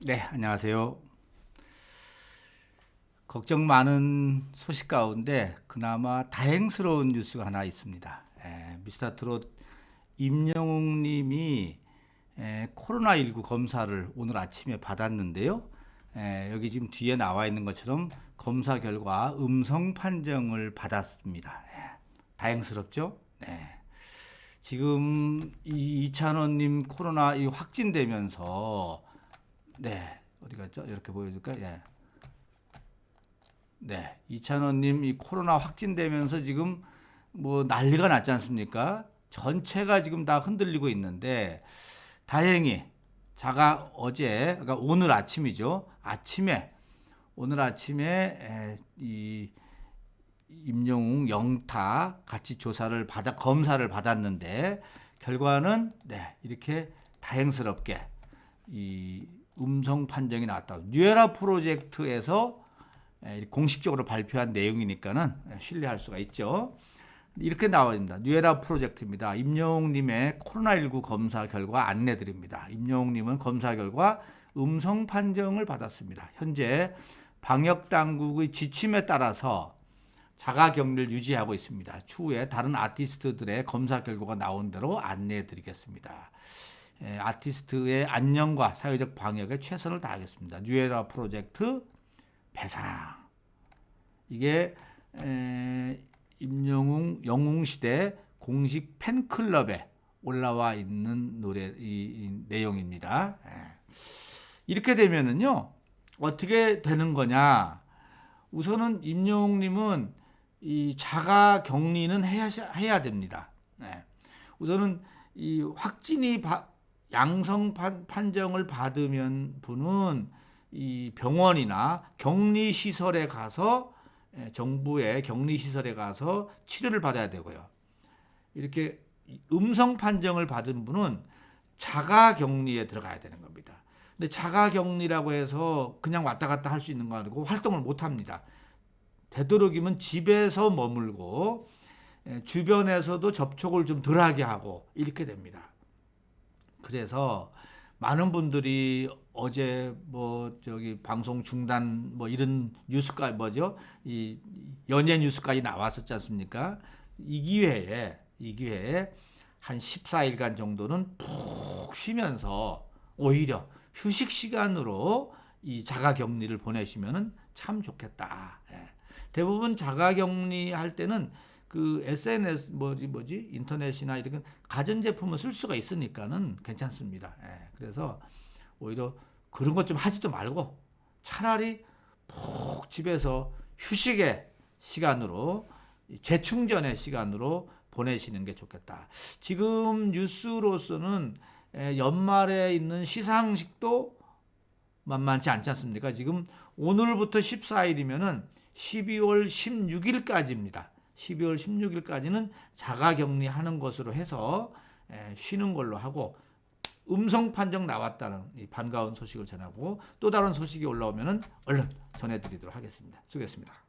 네, 안녕하세요. 걱정 많은 소식 가운데 그나마 다행스러운 뉴스가 하나 있습니다. 에, 미스터 트롯 임영웅 님이 에, 코로나19 검사를 오늘 아침에 받았는데요. 에, 여기 지금 뒤에 나와 있는 것처럼 검사 결과 음성 판정을 받았습니다. 에, 다행스럽죠? 네. 지금 이 이찬원님 코로나 이 확진되면서 네 어디 갔죠? 이렇게 보여줄까? 예. 네 이찬원님 이 코로나 확진되면서 지금 뭐 난리가 났지 않습니까? 전체가 지금 다 흔들리고 있는데 다행히 자가 어제 그러니까 오늘 아침이죠. 아침에 오늘 아침에 에, 이 임영웅 영타 같이 조사를 받아 검사를 받았는데 결과는 네 이렇게 다행스럽게 이 음성 판정이 나왔다. 뉴에라 프로젝트에서 에, 공식적으로 발표한 내용이니까는 신뢰할 수가 있죠. 이렇게 나와 있습니다. 뉴에라 프로젝트입니다. 임영웅님의 코로나19 검사 결과 안내드립니다. 임영웅님은 검사 결과 음성 판정을 받았습니다. 현재 방역 당국의 지침에 따라서 자가 격리를 유지하고 있습니다. 추후에 다른 아티스트들의 검사 결과가 나온 대로 안내해 드리겠습니다. 에, 아티스트의 안녕과 사회적 방역에 최선을 다하겠습니다. 뉴에라 프로젝트 배상. 이게 에, 임영웅 영웅 시대 공식 팬클럽에 올라와 있는 노래 이, 이 내용입니다. 에. 이렇게 되면은요 어떻게 되는 거냐? 우선은 임영웅님은 이 자가 격리는 해야 해야 됩니다. 네. 우선은 이 확진이 바, 양성 판, 판정을 받으면 분은 이 병원이나 격리 시설에 가서 예, 정부의 격리 시설에 가서 치료를 받아야 되고요. 이렇게 음성 판정을 받은 분은 자가 격리에 들어가야 되는 겁니다. 근데 자가 격리라고 해서 그냥 왔다 갔다 할 수 있는 거 아니고 활동을 못 합니다. 되도록이면 집에서 머물고 예, 주변에서도 접촉을 좀 덜하게 하고 이렇게 됩니다. 그래서 많은 분들이 어제 뭐 저기 방송 중단 뭐 이런 뉴스가 뭐죠 이 연예 뉴스까지 나왔었지 않습니까? 이 기회에 이 기회에 한 14일간 정도는 푹 쉬면서 오히려 휴식 시간으로 이 자가 격리를 보내시면은 참 좋겠다. 예. 대부분 자가 격리 할 때는 그 SNS 뭐지 뭐지 인터넷이나 이런 가전 제품을 쓸 수가 있으니까는 괜찮습니다. 예. 그래서 오히려 그런 것 좀 하지도 말고 차라리 푹 집에서 휴식의 시간으로 재충전의 시간으로 보내시는 게 좋겠다. 지금 뉴스로서는 에, 연말에 있는 시상식도 만만치 않지 않습니까? 지금 오늘부터 14일이면은 12월 16일까지입니다. 12월 16일까지는 자가 격리하는 것으로 해서 에, 쉬는 걸로 하고 음성 판정 나왔다는 이 반가운 소식을 전하고 또 다른 소식이 올라오면은 얼른 전해드리도록 하겠습니다. 수고했습니다.